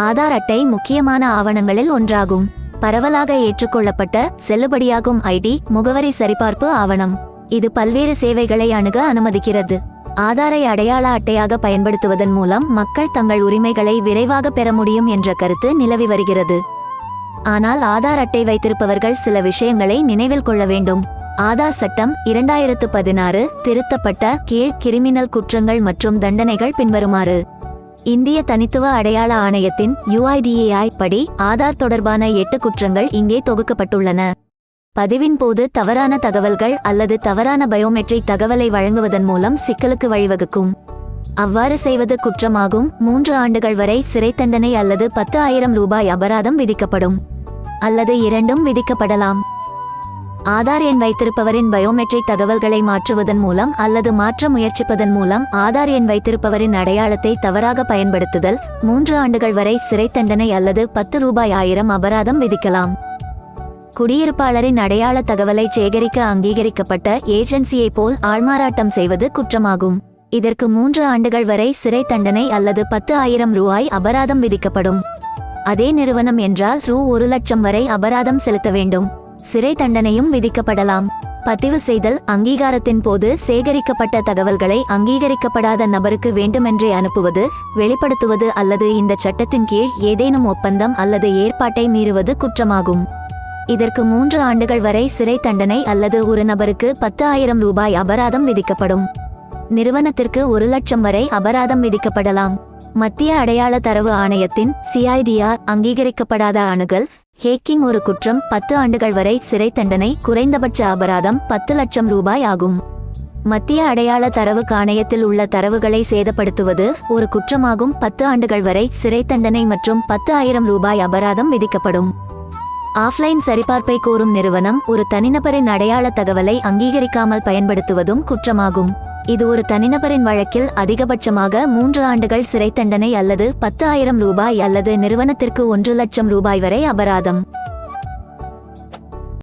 ஆதார் அட்டை முக்கியமான ஆவணங்களில் ஒன்றாகும். பரவலாக ஏற்றுக்கொள்ளப்பட்ட செல்லுபடியாகும் ஐடி முகவரி சரிபார்ப்பு ஆவணம். இது பல்வேறு சேவைகளை அணுக அனுமதிக்கிறது. ஆதாரை அடையாள அட்டையாக பயன்படுத்துவதன் மூலம் மக்கள் தங்கள் உரிமைகளை விரைவாக பெற முடியும் என்ற கருத்து நிலவி வருகிறது. ஆனால் ஆதார் அட்டை வைத்திருப்பவர்கள் சில விஷயங்களை நினைவில் கொள்ள வேண்டும். ஆதார் சட்டம் இரண்டாயிரத்து பதினாறு திருத்தப்பட்ட கீழ் கிரிமினல் குற்றங்கள் மற்றும் தண்டனைகள் பின்வருமாறு. இந்திய தனித்துவ அடையாள ஆணையத்தின் யுஐடிஏஐ படி ஆதார் தொடர்பான எட்டு குற்றங்கள் இங்கே தொகுக்கப்பட்டுள்ளன. பதிவின் போது தவறான தகவல்கள் அல்லது தவறான பயோமெட்ரிக் தகவலை வழங்குவதன் மூலம் சிக்கலுக்கு வழிவகுக்கும். அவ்வாறு செய்வது குற்றமாகும். மூன்று ஆண்டுகள் வரை சிறை தண்டனை அல்லது பத்து ஆயிரம் ரூபாய் அபராதம் விதிக்கப்படும். அல்லது இரண்டும் விதிக்கப்படலாம். ஆதார் எண் வைத்திருப்பவரின் பயோமெட்ரிக் தகவல்களை மாற்றுவதன் மூலம் அல்லது மாற்ற முயற்சிப்பதன் மூலம் ஆதார் எண் வைத்திருப்பவரின் அடையாளத்தை தவறாக பயன்படுத்துதல் மூன்று ஆண்டுகள் வரை சிறை தண்டனை அல்லது பத்து ரூபாய் ஆயிரம் அபராதம் விதிக்கலாம். குடியிருப்பாளரின் அடையாள தகவலை சேகரிக்க அங்கீகரிக்கப்பட்ட ஏஜென்சியைப் போல் ஆள்மாறாட்டம் செய்வது குற்றமாகும். இதற்கு மூன்று ஆண்டுகள் வரை சிறை தண்டனை அல்லது பத்து ஆயிரம் ரூபாய் அபராதம் விதிக்கப்படும். அதே நிறுவனம் என்றால் ரூ ஒரு லட்சம் வரை அபராதம் செலுத்த வேண்டும். சிறை தண்டனையும் விதிக்கப்படலாம். பதிவு செய்தல் அங்கீகாரத்தின் போது சேகரிக்கப்பட்ட தகவல்களை அங்கீகரிக்கப்படாத நபருக்கு வேண்டுமென்றே அனுப்புவது வெளிப்படுத்துவது அல்லது இந்த சட்டத்தின் கீழ் ஏதேனும் ஒப்பந்தம் அல்லது ஏற்பாட்டை மீறுவது குற்றமாகும். இதற்கு மூன்று ஆண்டுகள் வரை சிறை தண்டனை அல்லது ஒரு நபருக்கு பத்து ஆயிரம் ரூபாய் அபராதம் விதிக்கப்படும். நிறுவனத்திற்கு ஒரு லட்சம் வரை அபராதம் விதிக்கப்படலாம். மத்திய அடையாள தரவு ஆணையத்தின் சிஐடிஆர் அங்கீகரிக்கப்படாத அணுகல் ஹேக்கிங் ஒரு குற்றம். பத்து ஆண்டுகள் வரை சிறை தண்டனை. குறைந்தபட்ச அபராதம் பத்து லட்சம் ரூபாய் ஆகும். மத்திய அடையாள தரவு காணையத்தில் உள்ள தரவுகளை சேதப்படுத்துவது ஒரு குற்றமாகும். பத்து ஆண்டுகள் வரை சிறை தண்டனை மற்றும் பத்து ஆயிரம் ரூபாய் அபராதம் விதிக்கப்படும். ஆஃப்லைன் சரிபார்ப்பை கோரும் நிறுவனம் ஒரு தனிநபரின் அடையாள தகவலை அங்கீகரிக்காமல் பயன்படுத்துவதும் குற்றமாகும். இது ஒரு தனிநபரின் வழக்கில் அதிகபட்சமாக மூன்று ஆண்டுகள் சிறை தண்டனை அல்லது பத்து ஆயிரம் ரூபாய் அல்லது நிறுவனத்திற்கு ஒன்று லட்சம் ரூபாய் வரை அபராதம்.